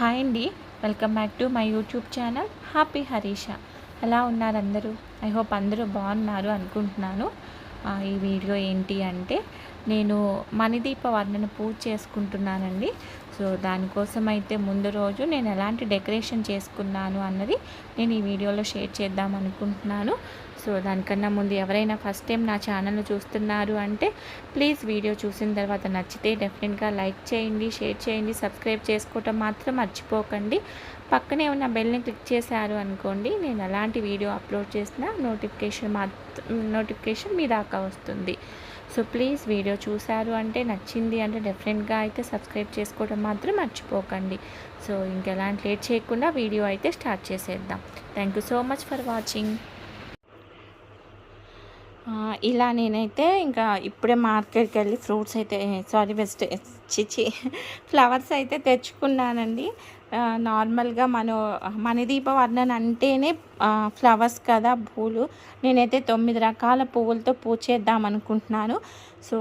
Hi అండి. Welcome back to my YouTube channel happy Harisha. ఎలా ఉన్నారు అందరూ? ఐ హోప్ అందరూ బాగున్నారు అనుకుంటున్నాను. ఈ వీడియో ఏంటి అంటే నేను మణిదీప వర్ణన పూజ చేసుకుంటున్నానండి. సో దానికోసం అయితే ముందు రోజు నేను ఎలాంటి డెకరేషన్ చేసుకున్నాను అన్నది నేను ఈ వీడియోలో షేర్ చేద్దాం అనుకుంటున్నాను సో దానికన్నా ముందు ఎవరైనా ఫస్ట్ టైం నా ఛానల్ను చూస్తున్నారు అంటే ప్లీజ్ వీడియో చూసిన తర్వాత నచ్చితే డెఫినెట్గా లైక్ చేయండి షేర్ చేయండి సబ్స్క్రైబ్ చేసుకోవటం మాత్రం మర్చిపోకండి. పక్కనే ఉన్న బెల్ని క్లిక్ చేశారు అనుకోండి నేను ఎలాంటి వీడియో అప్లోడ్ చేసినా నోటిఫికేషన్ మాత్రం నోటిఫికేషన్ మీ దాకా వస్తుంది. సో ప్లీజ్ వీడియో చూశారు అంటే నచ్చింది అంటే డెఫినెట్గా అయితే సబ్స్క్రైబ్ చేసుకోవడం మాత్రం మర్చిపోకండి. సో ఇంకెలాంటి లేట్ చేయకుండా వీడియో అయితే స్టార్ట్ చేసేద్దాం. Thank you so much for watching ఇలా నేనైతే ఇంకా ఇప్పుడే మార్కెట్కి వెళ్ళి ఫ్రూట్స్ అయితే సారీ వెజిటే చిచి ఫ్లవర్స్ అయితే తెచ్చుకున్నానండి. నార్మల్గా మన మణిదీప వర్ణన అంటేనే ఫ్లవర్స్ కదా పూలు. నేనైతే తొమ్మిది రకాల పువ్వులతో పూజ చేద్దాం అనుకుంటున్నాను. సో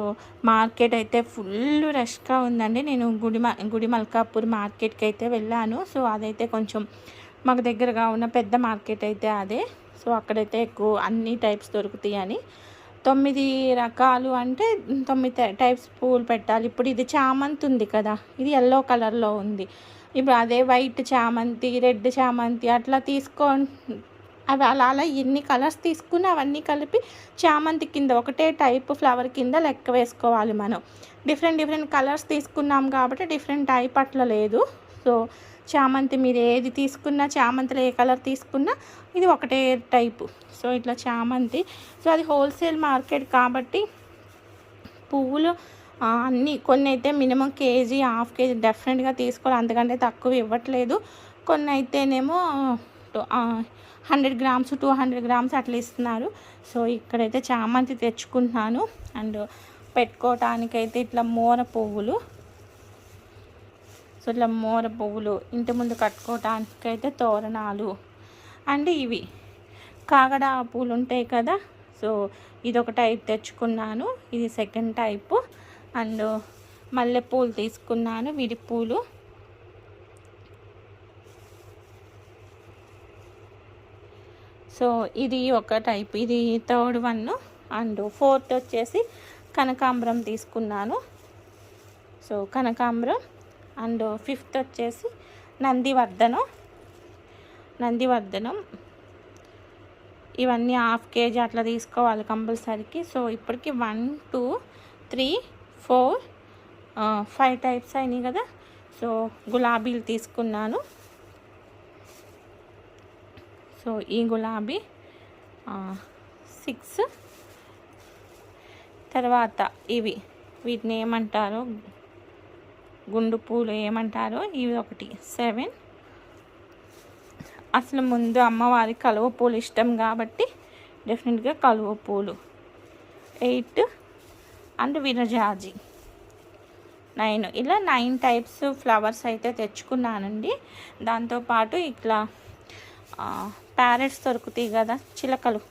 మార్కెట్ అయితే ఫుల్ రష్గా ఉందండి. నేను గుడి గుడి మల్కాపూర్ మార్కెట్కి అయితే వెళ్ళాను. సో అదైతే కొంచెం మాకు దగ్గరగా ఉన్న పెద్ద మార్కెట్ అయితే అదే. సో అక్కడైతే ఎక్కువ అన్ని టైప్స్ దొరుకుతాయి అని తొమ్మిది రకాలు అంటే తొమ్మిది టైప్స్ పూలు పెట్టాలి. ఇప్పుడు ఇది చామంతి ఉంది కదా ఇది ఎల్లో కలర్లో ఉంది. ఇప్పుడు అదే వైట్ చామంతి రెడ్ చామంతి అట్లా తీసుకో అవి అలా అలా ఎన్ని కలర్స్ తీసుకుని అవన్నీ కలిపి చామంతి కింద ఒకటే టైప్ ఫ్లవర్ కింద లెక్క వేసుకోవాలి మనం. డిఫరెంట్ డిఫరెంట్ కలర్స్ తీసుకున్నాం కాబట్టి డిఫరెంట్ టైప్ అట్లా లేదు. సో చామంతి మీరు ఏది తీసుకున్నా చామంతిలో ఏ కలర్ తీసుకున్నా ఇది ఒకటే టైపు. సో ఇట్లా చామంతి. సో అది హోల్సేల్ మార్కెట్ కాబట్టి పువ్వులు అన్నీ కొన్ని అయితే మినిమం కేజీ హాఫ్ కేజీ డెఫినెట్గా తీసుకోవాలి. అంతకంటే తక్కువ ఇవ్వట్లేదు. కొన్ని అయితేనేమో hundred grams two hundred grams అట్లా ఇస్తున్నారు. సో ఇక్కడైతే చామంతి తెచ్చుకుంటున్నాను. అండ్ పెట్టుకోవటానికైతే ఇట్లా మోర పువ్వులు. సో మోర పువ్వులు ఇంటి ముందు కట్టుకోవటానికైతే తోరణాలు. అండ్ ఇవి. కాగడ పూలు ఉంటాయి కదా. సో ఇది ఒక టైప్ తెచ్చుకున్నాను. ఇది సెకండ్ టైపు. అండ్ మల్లెపూలు తీసుకున్నాను విడి పూలు సో ఇది ఒక టైప్. ఇది థర్డ్ వన్. అండ్ ఫోర్త్ వచ్చేసి కనకాంబరం తీసుకున్నాను. సో కనకాంబరం. అండ్ ఫిఫ్త్ వచ్చేసి నందివర్ధనం. నందివర్ధనం. ఇవన్నీ హాఫ్ కేజీ అట్లా తీసుకోవాలి కంపల్సరీకి. సో ఇప్పటికి one two three four five types అయినాయి కదా. సో గులాబీలు తీసుకున్నాను. సో ఈ గులాబీ సిక్స్. తర్వాత ఇవి వీటిని ఏమంటారు? గుండు పూలు ఏమంటారో ఇవి ఒకటి. సెవెన్. అసలు ముందు అమ్మవారి కలువ పూలు ఇష్టం కాబట్టి డెఫినెట్గా కలువ పూలు. ఎయిట్. అండ్ విరజాజి. నైన్. ఇలా నైన్ టైప్స్ ఫ్లవర్స్ అయితే తెచ్చుకున్నానండి. దాంతోపాటు ఇట్లా ప్యారెట్స్ దొరుకుతాయి కదా చిలకలు.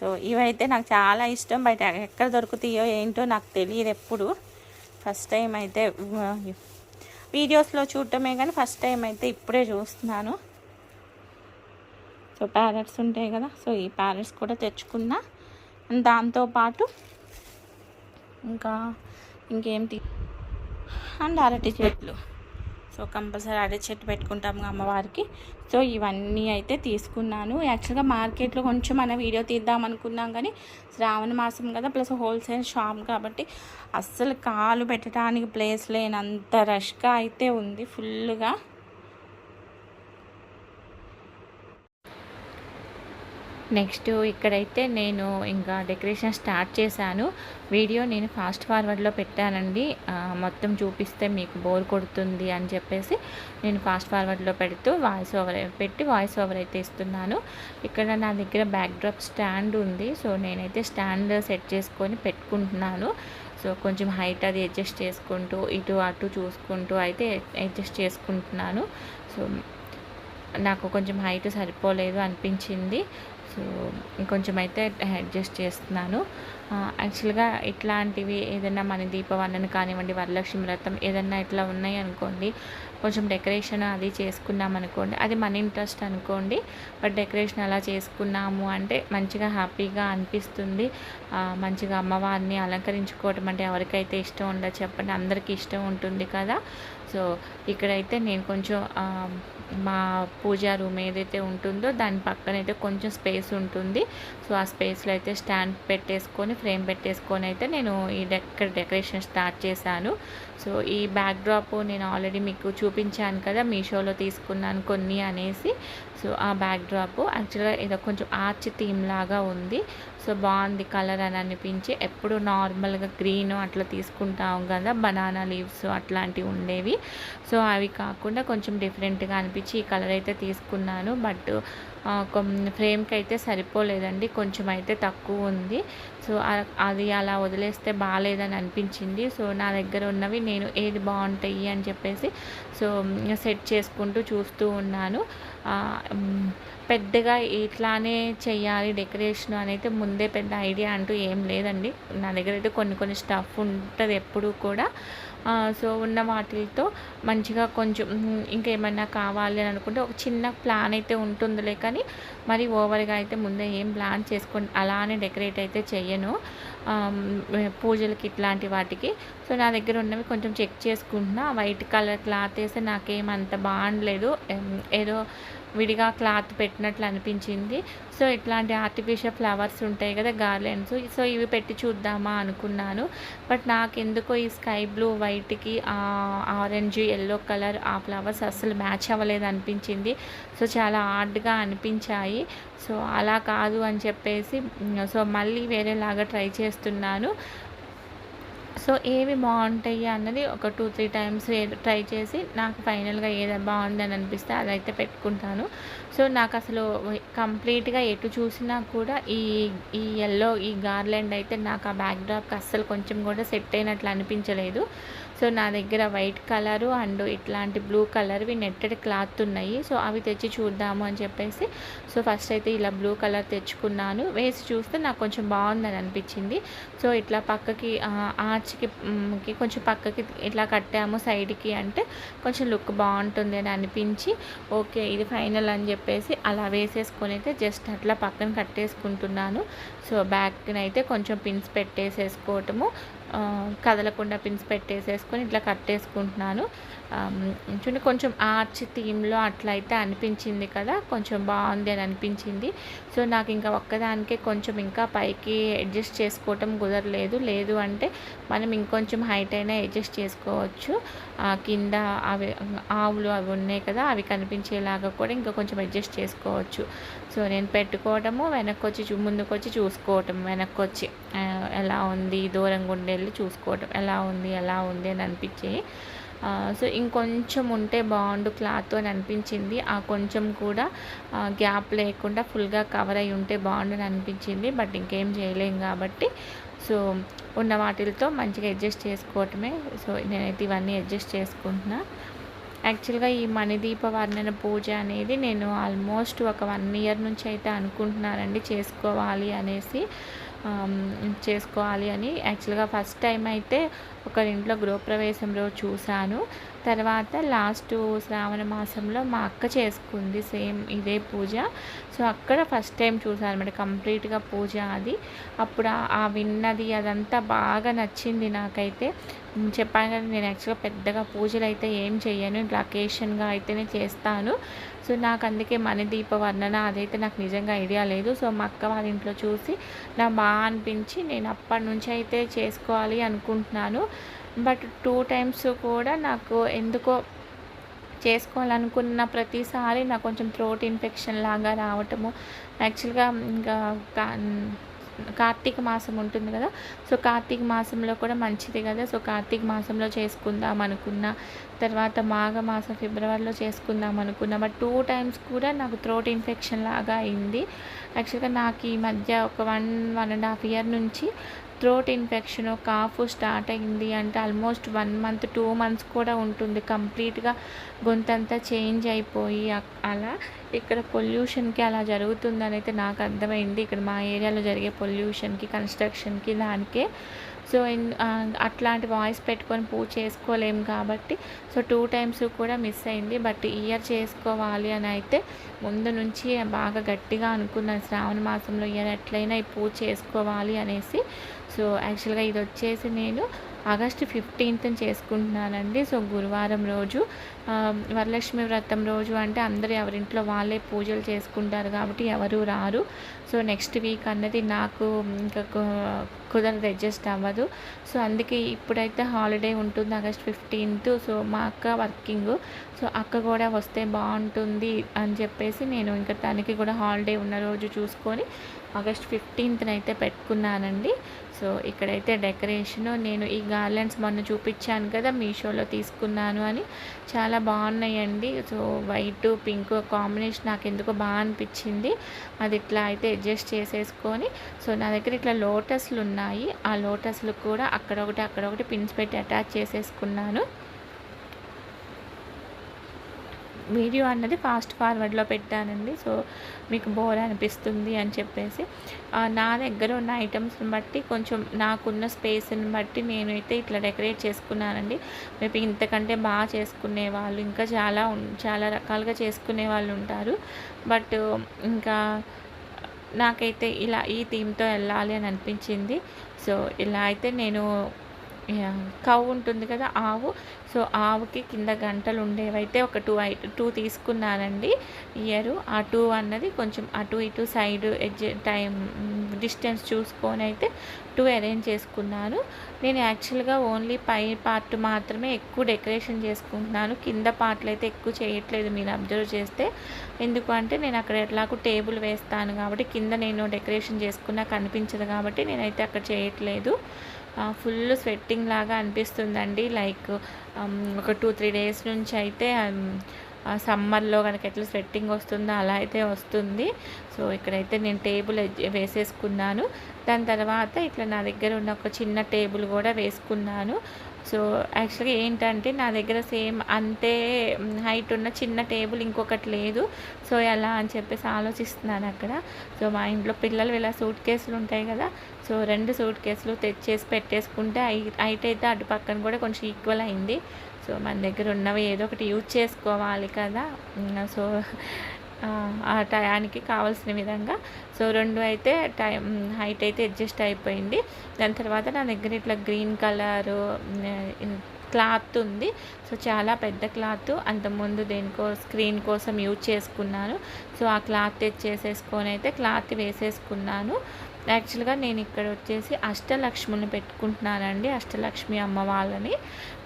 సో ఇవైతే నాకు చాలా ఇష్టం. బయట ఎక్కడ దొరుకుతాయో ఏంటో నాకు తెలియదు ఎప్పుడు. ఫస్ట్ టైం అయితే వీడియోస్లో చూడటమే కానీ ఫస్ట్ టైం అయితే ఇప్పుడే చూస్తున్నాను. సో ప్యారెట్స్ ఉంటాయి కదా సో ఈ ప్యారెట్స్ కూడా తెచ్చుకున్నా. అండ్ దాంతోపాటు ఇంకా ఇంకేం తీ అండ్ అరటి చెట్లు. సో కంపల్సరీ అరటి చెట్టు పెట్టుకుంటాము అమ్మవారికి సో ఇవన్నీ అయితే తీసుకున్నాను. యాక్చువల్గా మార్కెట్లో కొంచెం మన వీడియో తీద్దాం అనుకున్నాం కానీ శ్రావణ మాసం కదా ప్లస్ హోల్సేల్ షాప్ కాబట్టి అస్సలు కాలు పెట్టడానికి ప్లేస్ లేనంత రష్గా అయితే ఉంది ఫుల్గా నెక్స్ట్ ఇక్కడైతే నేను ఇంకా డెకరేషన్ స్టార్ట్ చేశాను. వీడియో నేను ఫాస్ట్ ఫార్వర్డ్లో పెట్టానండి. మొత్తం చూపిస్తే మీకు బోర్ కొడుతుంది అని చెప్పేసి నేను ఫాస్ట్ ఫార్వర్డ్లో పెడుతూ వాయిస్ ఓవర్ పెట్టి వాయిస్ ఓవర్ అయితే ఇస్తున్నాను. ఇక్కడ నా దగ్గర బ్యాక్డ్రాప్ స్టాండ్ ఉంది. సో నేనైతే స్టాండ్ సెట్ చేసుకొని పెట్టుకుంటున్నాను. సో కొంచెం హైట్ అది అడ్జస్ట్ చేసుకుంటూ ఇటు అటు చూసుకుంటూ అయితే అడ్జస్ట్ చేసుకుంటున్నాను. సో నాకు కొంచెం హైట్ సరిపోలేదు అనిపించింది. సో ఇంకొంచెం అయితే అడ్జస్ట్ చేస్తున్నాను. యాక్చువల్గా ఇట్లాంటివి ఏదైనా మన దీపవర్ణన కానివ్వండి వరలక్ష్మి వ్రతం ఏదైనా ఇట్లా ఉన్నాయి అనుకోండి కొంచెం డెకరేషన్ అది చేసుకున్నాం అనుకోండి అది మన ఇంట్రెస్ట్ అనుకోండి బట్ డెకరేషన్ అలా చేసుకున్నాము అంటే మంచిగా హ్యాపీగా అనిపిస్తుంది. మంచిగా అమ్మవారిని అలంకరించుకోవటం అంటే ఎవరికైతే ఇష్టం ఉండదు చెప్పండి అందరికీ ఇష్టం ఉంటుంది కదా. సో ఇక్కడైతే నేను కొంచెం మా పూజా రూమ్ ఏదైతే ఉంటుందో దాని పక్కన అయితే కొంచెం స్పేస్ ఉంటుంది. సో ఆ స్పేస్లో అయితే స్టాండ్ పెట్టేసుకొని ఫ్రేమ్ పెట్టేసుకొని అయితే నేను ఈ డెక్క డెకరేషన్ స్టార్ట్ చేశాను. సో ఈ బ్యాక్ డ్రాప్ నేను ఆల్రెడీ మీకు చూపించాను కదా మీషోలో తీసుకున్నాను కొన్ని అనేసి. సో ఆ బ్యాక్ డ్రాప్ యాక్చువల్గా ఏదో కొంచెం ఆర్చ్ థీమ్ లాగా ఉంది. సో బాగుంది కలర్ అని అనిపించి ఎప్పుడు నార్మల్గా గ్రీన్ అట్లా తీసుకుంటాం కదా బనానా లీవ్స్ అట్లాంటివి ఉండేవి. సో అవి కాకుండా కొంచెం డిఫరెంట్గా అనిపించి ఈ కలర్ అయితే తీసుకున్నాను. బట్ ఫ్రేమ్కి అయితే సరిపోలేదండి. కొంచెం అయితే తక్కువ ఉంది. సో అది అలా వదిలేస్తే బాగాలేదని అనిపించింది. సో నా దగ్గర ఉన్నవి నేను ఏది బాగుంటాయి అని చెప్పేసి సో సెట్ చేసుకుంటూ చూస్తూ ఉన్నాను. పెద్దగా ఇట్లానే చేయాలి డెకరేషన్ అనేది ముందే పెద్ద ఐడియా అంటూ ఏం లేదండి. నా దగ్గర అయితే కొన్ని కొన్ని స్టఫ్ ఉంటుంది ఎప్పుడూ కూడా. సో ఉన్న వాటితో మంచిగా కొంచెం ఇంకేమైనా కావాలి అని అనుకుంటే ఒక చిన్న ప్లాన్ అయితే ఉంటుందిలే కానీ మరి ఓవర్గా అయితే ముందే ఏం ప్లాన్ చేసుకొని అలానే డెకరేట్ అయితే చేయను పూజలకి ఇట్లాంటి వాటికి. సో నా దగ్గర ఉన్నవి కొంచెం చెక్ చేసుకుంటున్నా. వైట్ కలర్ క్లాత్ వేస్తే నాకేమంత బాగలేదు ఏదో విడిగా క్లాత్ పెట్టినట్లు అనిపించింది. సో ఇట్లాంటి ఆర్టిఫిషియల్ ఫ్లవర్స్ ఉంటాయి కదా గార్లెండ్స్ సో ఇవి పెట్టి చూద్దామా అనుకున్నాను. బట్ నాకు ఎందుకో ఈ స్కై బ్లూ వైట్కి ఆరెంజ్ ఎల్లో కలర్ ఆ ఫ్లవర్స్ అస్సలు మ్యాచ్ అవ్వలేదు అనిపించింది. సో చాలా హార్డ్గా అనిపించాయి. సో అలా కాదు అని చెప్పేసి సో మళ్ళీ వేరేలాగా ట్రై చేస్తున్నాను. సో ఏవి బాగుంటాయి అన్నది ఒక టూ త్రీ టైమ్స్ ట్రై చేసి నాకు ఫైనల్గా ఏది బాగుంది అని అనిపిస్తే అదైతే పెట్టుకుంటాను. సో నాకు అసలు కంప్లీట్గా ఎటు చూసినా కూడా ఈ ఈ ఎల్లో ఈ గార్లెండ్ అయితే నాకు ఆ బ్యాక్డ్రాప్కి అస్సలు కొంచెం కూడా సెట్ అయినట్లు అనిపించలేదు. సో నా దగ్గర వైట్ కలరు అండ్ ఇట్లాంటి బ్లూ కలర్వి నెట్టెడ్ క్లాత్ ఉన్నాయి. సో అవి తెచ్చి చూద్దాము అని చెప్పేసి సో ఫస్ట్ అయితే ఇలా బ్లూ కలర్ తెచ్చుకున్నాను. వేసి చూస్తే నాకు కొంచెం బాగుందని అనిపించింది. సో ఇట్లా పక్కకి ఆర్చ్కి కొంచెం పక్కకి ఇట్లా కట్టాము సైడ్కి అంటే కొంచెం లుక్ బాగుంటుంది అని అనిపించి ఓకే ఇది ఫైనల్ అని చెప్పేసి అలా వేసేసుకొని అయితే జస్ట్ అట్లా పక్కన కట్టేసుకుంటున్నాను. సో బ్యాక్ని అయితే కొంచెం పిన్స్ పెట్టేసేసుకోవటము. కదలకుండా పిన్స్ పెట్టేసేసుకొని ఇట్లా కట్టేసుకుంటున్నాను. చూడండి కొంచెం ఆర్చ్ థీమ్లో అట్లా అయితే అనిపించింది కదా కొంచెం బాగుంది అని అనిపించింది. సో నాకు ఇంకా ఒక్కదానికే కొంచెం ఇంకా పైకి అడ్జస్ట్ చేసుకోవటం కుదరలేదు. లేదు అంటే మనం ఇంకొంచెం హైట్ అయినా అడ్జస్ట్ చేసుకోవచ్చు. కింద అవి ఆవులు అవి ఉన్నాయి కదా అవి కనిపించేలాగా కూడా ఇంకా కొంచెం అడ్జస్ట్ చేసుకోవచ్చు. సో నేను పెట్టుకోవటము వెనక్కి వచ్చి ముందుకు వచ్చి చూసుకోవటం వెనక్కి వచ్చి ఎలా ఉంది దూరంగా ఉండేళ్ళి చూసుకోవటం ఎలా ఉంది ఎలా ఉంది అని అనిపించేవి సో ఇంకొంచెం ఉంటే బాగుండు క్లాత్ అని అనిపించింది. ఆ కొంచెం కూడా గ్యాప్ లేకుండా ఫుల్గా కవర్ అయి ఉంటే బాగుండు అని అనిపించింది. బట్ ఇంకేం చేయలేం కాబట్టి సో ఉన్న వాటితో మంచిగా అడ్జస్ట్ చేసుకోవటమే. సో నేనైతే ఇవన్నీ అడ్జస్ట్ చేసుకుంటున్నా. యాక్చువల్గా ఈ మణిదీప వర్ణన పూజ అనేది నేను ఆల్మోస్ట్ ఒక వన్ ఇయర్ నుంచి అయితే అనుకుంటున్నానండి. చేసుకోవాలి అనేసి చేసుకోవాలి అని. యాక్చువల్గా ఫస్ట్ టైం అయితే ఒకరింట్లో గృహప్రవేశంలో చూశాను. తర్వాత లాస్ట్ శ్రావణ మాసంలో మా అక్క చేసుకుంది సేమ్ ఇదే పూజ. సో అక్కడ ఫస్ట్ టైం చూసాను అనమాట కంప్లీట్గా పూజ అది. అప్పుడు ఆ విన్నది అదంతా బాగా నచ్చింది నాకైతే. చెప్పాను కదా నేను యాక్చువల్గా పెద్దగా పూజలు అయితే ఏం చేయను ఇట్లా అకేషన్గా అయితేనే చేస్తాను. సో నాకు అందుకే మణిదీప వర్ణన అదైతే నాకు నిజంగా ఐడియా లేదు. సో మా అక్క వాళ్ళ ఇంట్లో చూసి నా బాగా అనిపించి నేను అప్పటి నుంచి అయితే చేసుకోవాలి అనుకుంటున్నాను. బట్ టూ టైమ్స్ కూడా నాకు ఎందుకో చేసుకోవాలనుకున్న ప్రతిసారి నాకు కొంచెం థ్రోట్ ఇన్ఫెక్షన్ లాగా రావటము. యాక్చువల్గా ఇంకా కార్తీక మాసం ఉంటుంది కదా. సో కార్తీక మాసంలో కూడా మంచిది కదా. సో కార్తీక మాసంలో చేసుకుందాం అనుకున్న. తర్వాత మాఘ మాసం ఫిబ్రవరిలో చేసుకుందాం అనుకున్న. బట్ టూ టైమ్స్ కూడా నాకు థ్రోట్ ఇన్ఫెక్షన్ లాగా అయింది. యాక్చువల్గా నాకు ఈ మధ్య ఒక one one and half year నుంచి థ్రోట్ ఇన్ఫెక్షన్ కాఫ్ స్టార్ట్ అయింది అంటే almost one month two months కూడా ఉంటుంది. కంప్లీట్గా గొంతంతా చేంజ్ అయిపోయి అలా ఇక్కడ పొల్యూషన్కి అలా జరుగుతుందని అయితే నాకు అర్థమైంది. ఇక్కడ మా ఏరియాలో జరిగే పొల్యూషన్కి కన్స్ట్రక్షన్కి దానికే సో ఇన్- అట్లాంటి వాయిస్ పెట్టుకొని పూజ చేసుకోలేం కాబట్టి సో టూ టైమ్స్ కూడా మిస్ అయింది. బట్ ఇయర్ చేసుకోవాలి అని అయితే ముందు నుంచి బాగా గట్టిగా అనుకున్నాను శ్రావణ మాసంలో ఇయర్ ఎట్లయినా ఈ పూజ చేసుకోవాలి అనేసి. సో యాక్చువల్గా ఇది వచ్చేసి నేను ఆగస్ట్ ఫిఫ్టీన్త్ చేసుకుంటున్నానండి. సో గురువారం రోజు వరలక్ష్మి వ్రతం రోజు అంటే అందరూ ఎవరింట్లో వాళ్ళే పూజలు చేసుకుంటారు కాబట్టి ఎవరు రారు. సో నెక్స్ట్ వీక్ అన్నది నాకు ఇంకా కుదరదు అడ్జస్ట్ అవ్వదు. సో అందుకే ఇప్పుడైతే హాలిడే ఉంటుంది ఆగస్ట్ ఫిఫ్టీన్త్. సో మా అక్క వర్కింగ్. సో అక్క కూడా వస్తే బాగుంటుంది అని చెప్పేసి నేను ఇంకా తనకి కూడా హాలిడే ఉన్న రోజు చూసుకొని ఆగస్ట్ ఫిఫ్టీన్త్న అయితే పెట్టుకున్నానండి. సో ఇక్కడైతే డెకరేషన్ నేను ఈ గార్లెండ్స్ మొన్న చూపించాను కదా మీషోలో తీసుకున్నాను అని. చాలా బాగున్నాయండి. సో వైట్ పింక్ కాంబినేషన్ నాకు ఎందుకో బాగా అనిపించింది. అది ఇట్లా అయితే అడ్జస్ట్ చేసేసుకొని. సో నా దగ్గర ఇట్లా లోటస్లు ఉన్నాయి. ఉన్నాయి. ఆ లోటస్లు కూడా అక్కడ ఒకటి అక్కడ ఒకటి పిన్స్ పెట్టి అటాచ్ చేసేసుకున్నాను. వీడియో అన్నది ఫాస్ట్ ఫార్వర్డ్లో పెట్టానండి. సో మీకు బోర్ అనిపిస్తుంది అని చెప్పేసి. నా దగ్గర ఉన్న ఐటమ్స్ని బట్టి కొంచెం నాకున్న స్పేస్ని బట్టి నేనైతే ఇట్లా డెకరేట్ చేసుకున్నానండి. మేబీ ఇంతకంటే బాగా చేసుకునే వాళ్ళు ఇంకా చాలా చాలా రకాలుగా చేసుకునే వాళ్ళు ఉంటారు. బట్ ఇంకా నాకైతే ఇలా ఈ థీమ్తో వెళ్ళాలి అని అనిపించింది. సో ఇలా అయితే నేను యా, కవ్ ఉంటుంది కదా ఆవు. సో ఆవుకి కింద గంటలు ఉండేవైతే ఒక టూ ఐ టూ తీసుకున్నానండి ఇయర్. ఆ టూ అన్నది కొంచెం అటు ఇటు సైడ్ ఎడ్జ్ టైం డిస్టెన్స్ చూసుకొని అయితే టూ అరేంజ్ చేసుకున్నాను. నేను యాక్చువల్గా ఓన్లీ పై పార్ట్ మాత్రమే ఎక్కువ డెకరేషన్ చేసుకుంటున్నాను. కింద పార్ట్లు అయితే ఎక్కువ చేయట్లేదు మీరు అబ్జర్వ్ చేస్తే. ఎందుకంటే నేను అక్కడ ఎట్లాగో టేబుల్ వేస్తాను కాబట్టి కింద నేను డెకరేషన్ చేసుకున్నా కనిపించదు కాబట్టి నేనైతే అక్కడ చేయట్లేదు. ఫుల్ స్వెట్టింగ్ లాగా అనిపిస్తుందండి. లైక్ um, ఒక టూ త్రీ డేస్ నుంచి అయితే um, సమ్మర్లో కనుక ఎట్లా స్వెట్టింగ్ వస్తుందో అలా అయితే వస్తుంది. సో ఇక్కడైతే నేను టేబుల్ వేసేసుకున్నాను. దాని తర్వాత ఇట్లా నా దగ్గర ఉన్న ఒక చిన్న టేబుల్ కూడా వేసుకున్నాను. సో యాక్చువల్గా ఏంటంటే నా దగ్గర సేమ్ అంతే హైట్ ఉన్న చిన్న టేబుల్ ఇంకొకటి లేదు. సో ఎలా అని చెప్పేసి ఆలోచిస్తున్నాను అక్కడ. సో మా ఇంట్లో పిల్లలు ఇలా సూట్ కేసులు ఉంటాయి కదా సో రెండు సూట్ కేసులు తెచ్చేసి పెట్టేసుకుంటే హై- హైట్ అయితే అటు పక్కన కూడా కొంచెం ఈక్వల్ అయింది. సో మన దగ్గర ఉన్నవి ఏదో ఒకటి యూజ్ చేసుకోవాలి కదా. సో ఆ, ఆ టయానికి కావాల్సిన విధంగా. సో రెండు అయితే టైం హైట్ అయితే అడ్జస్ట్ అయిపోయింది. దాని తర్వాత నా దగ్గర ఇట్లా గ్రీన్ కలరు క్లాత్ ఉంది. సో చాలా పెద్ద క్లాత్. అంతకుముందు దేనికో స్క్రీన్ కోసం యూజ్ చేసుకున్నాను. సో ఆ క్లాత్ తెచ్చేసేసుకొని అయితే క్లాత్ వేసేసుకున్నాను. యాక్చువల్గా నేను ఇక్కడ వచ్చేసి అష్టలక్ష్ముల్ని పెట్టుకుంటున్నానండి అష్టలక్ష్మి అమ్మ వాళ్ళని.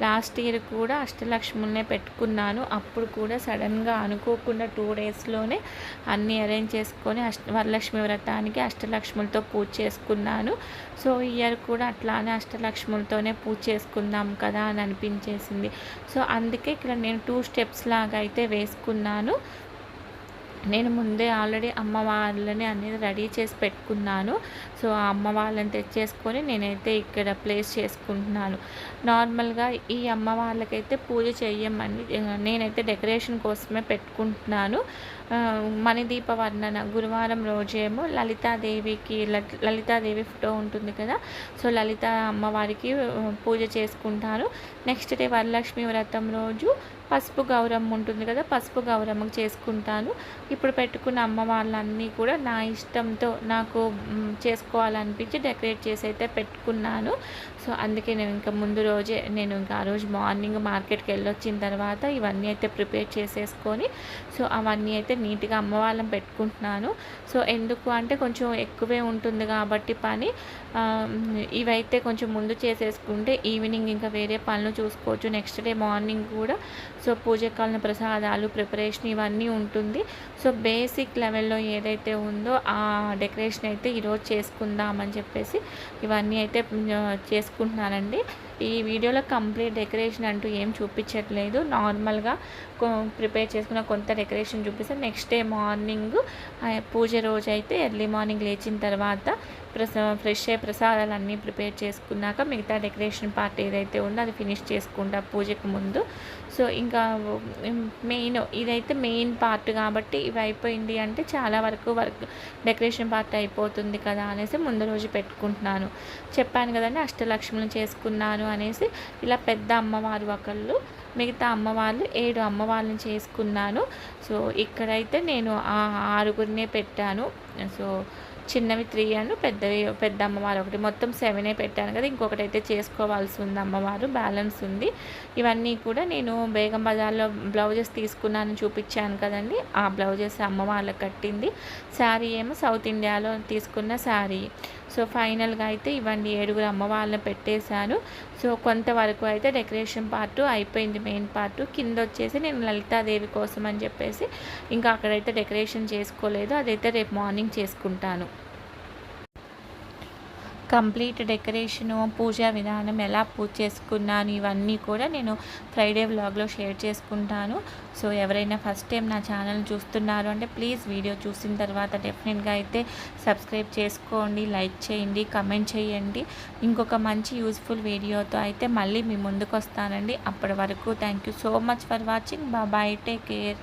లాస్ట్ ఇయర్ కూడా అష్టలక్ష్ముల్నే పెట్టుకున్నాను. అప్పుడు కూడా సడన్గా అనుకోకుండా టూ డేస్లోనే అన్నీ అరేంజ్ చేసుకొని అష్ట వరలక్ష్మి వ్రతానికి అష్టలక్ష్ములతో పూజ చేసుకున్నాను. సో ఇయర్ కూడా అట్లానే అష్టలక్ష్ములతోనే పూజ చేసుకుందాం కదా అని అనిపించేసింది. సో అందుకే ఇక్కడ నేను టూ స్టెప్స్ లాగా అయితే వేసుకున్నాను. నేను ముందే ఆల్రెడీ అమ్మ వాళ్ళని అనేది రెడీ చేసి పెట్టుకున్నాను. సో ఆ అమ్మ వాళ్ళని తెచ్చేసుకొని నేనైతే ఇక్కడ ప్లేస్ చేసుకుంటున్నాను. నార్మల్గా ఈ అమ్మ వాళ్ళకైతే పూజ చేయమని నేనైతే డెకరేషన్ కోసమే పెట్టుకుంటున్నాను. మణిదీప వర్ణన గురువారం రోజేమో లలితాదేవికి లలితాదేవి ఫోటో ఉంటుంది కదా సో లలిత అమ్మవారికి పూజ చేసుకుంటాను. నెక్స్ట్ డే వరలక్ష్మి వ్రతం రోజు పసుపు గౌరమ్మ ఉంటుంది కదా పసుపు గౌరమ్మకు చేసుకుంటాను. ఇప్పుడు పెట్టుకున్న అమ్మ వాళ్ళన్నీ కూడా నా ఇష్టంతో నాకు చేసుకోవాలనిపించి డెకరేట్ చేసి అయితే పెట్టుకున్నాను. సో అందుకే నేను ఇంకా ముందు రోజే నేను ఇంకా ఆ రోజు మార్నింగ్ మార్కెట్కి వెళ్ళొచ్చిన తర్వాత ఇవన్నీ అయితే ప్రిపేర్ చేసేసుకొని సో అవన్నీ అయితే నీట్గా అమ్మవాళ్ళం పెట్టుకుంటున్నాను. సో ఎందుకు అంటే కొంచెం ఎక్కువే ఉంటుంది కాబట్టి పని. ఇవైతే కొంచెం ముందు చేసేసుకుంటే ఈవినింగ్ ఇంకా వేరే పనులు చూసుకోవచ్చు నెక్స్ట్ డే మార్నింగ్ కూడా. సో పూజకాలను ప్రసాదాలు ప్రిపరేషన్ ఇవన్నీ ఉంటుంది. సో బేసిక్ లెవెల్లో ఏదైతే ఉందో ఆ డెకరేషన్ అయితే ఈరోజు చేసుకుందామని చెప్పేసి ఇవన్నీ అయితే చేసుకుంటున్నానండి. ఈ వీడియోలో కంప్లీట్ డెకరేషన్ అంటూ ఏం చూపించట్లేదు. నార్మల్గా ప్రిపేర్ చేసుకున్న కొంత డెకరేషన్ చూపిస్తాను. నెక్స్ట్ డే మార్నింగ్ పూజ రోజు అయితే ఎర్లీ మార్నింగ్ లేచిన తర్వాత ప్రసా ఫ్రెష్ అయ్యే ప్రసాదాలు అన్నీ ప్రిపేర్ చేసుకున్నాక మిగతా డెకరేషన్ పార్ట్ ఏదైతే ఉందో అది ఫినిష్ చేసుకుంటా పూజకు ముందు. సో ఇంకా మెయిన్ ఇదైతే మెయిన్ పార్ట్ కాబట్టి ఇవి అయిపోయింది అంటే చాలా వరకు వర్క్ డెకరేషన్ పార్ట్ అయిపోతుంది కదా అనేసి ముందు రోజు పెట్టుకుంటున్నాను. చెప్పాను కదండి అష్టలక్ష్ములను చేసుకున్నాను అనేసి ఇలా పెద్ద అమ్మవారు ఒకళ్ళు మిగతా అమ్మవాళ్ళు ఏడు అమ్మవాళ్ళని చేసుకున్నాను. సో ఇక్కడైతే నేను ఆ ఆరుగురినే పెట్టాను. సో చిన్నవి త్రీ అను పెద్దవి పెద్ద అమ్మవారు ఒకటి. మొత్తం సెవెనే పెట్టాను కదా ఇంకొకటి అయితే చేసుకోవాల్సి ఉంది అమ్మవారు బ్యాలెన్స్ ఉంది. ఇవన్నీ కూడా నేను బేగం బజార్లో బ్లౌజెస్ తీసుకున్నాను చూపించాను కదండి. ఆ బ్లౌజెస్ అమ్మవాళ్ళకి కట్టింది. శారీ ఏమో సౌత్ ఇండియాలో తీసుకున్న శారీ. సో ఫైనల్గా అయితే ఇవన్నీ ఏడుగురు అమ్మవాళ్ళని పెట్టేశాను. సో కొంతవరకు అయితే డెకరేషన్ పార్ట్ అయిపోయింది మెయిన్ పార్ట్. కింద వచ్చేసి నేను లలితాదేవి కోసం అని చెప్పేసి ఇంకా అక్కడైతే డెకరేషన్ చేసుకోలేదు. అదైతే రేపు మార్నింగ్ చేసుకుంటాను. కంప్లీట్ డెకరేషను పూజా విధానం ఎలా పూజ చేసుకున్నాను ఇవన్నీ కూడా నేను ఫ్రైడే వ్లాగ్లో షేర్ చేసుకుంటాను. సో ఎవరైనా ఫస్ట్ టైం నా ఛానల్ చూస్తున్నారు అంటే ప్లీజ్ వీడియో చూసిన తర్వాత డెఫినెట్గా అయితే సబ్స్క్రైబ్ చేసుకోండి లైక్ చేయండి కమెంట్ చేయండి. ఇంకొక మంచి యూస్ఫుల్ వీడియోతో అయితే మళ్ళీ మీ ముందుకు వస్తానండి. అప్పటి వరకు thank you so much for watching bye take care